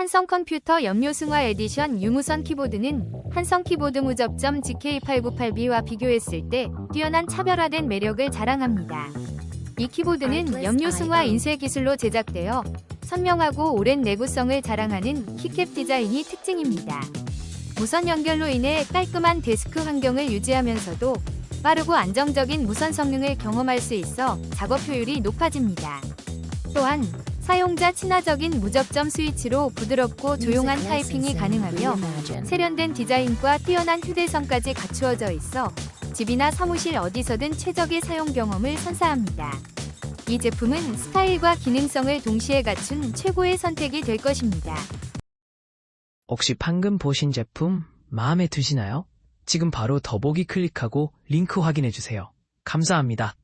한성 컴퓨터 염료승화 에디션 유무선 키보드는 한성 키보드 무접점 GK898B와 비교했을 때 뛰어난 차별화된 매력을 자랑합니다. 이 키보드는 염료승화 인쇄 기술로 제작되어 선명하고 오랜 내구성을 자랑하는 키캡 디자인이 특징입니다. 무선 연결로 인해 깔끔한 데스크 환경을 유지하면서도 빠르고 안정적인 무선 성능을 경험할 수 있어 작업 효율이 높아집니다. 또한 사용자 친화적인 무접점 스위치로 부드럽고 조용한 타이핑이 가능하며 세련된 디자인과 뛰어난 휴대성까지 갖추어져 있어 집이나 사무실 어디서든 최적의 사용 경험을 선사합니다. 이 제품은 스타일과 기능성을 동시에 갖춘 최고의 선택이 될 것입니다. 혹시 방금 보신 제품 마음에 드시나요? 지금 바로 더보기 클릭하고 링크 확인해 주세요. 감사합니다.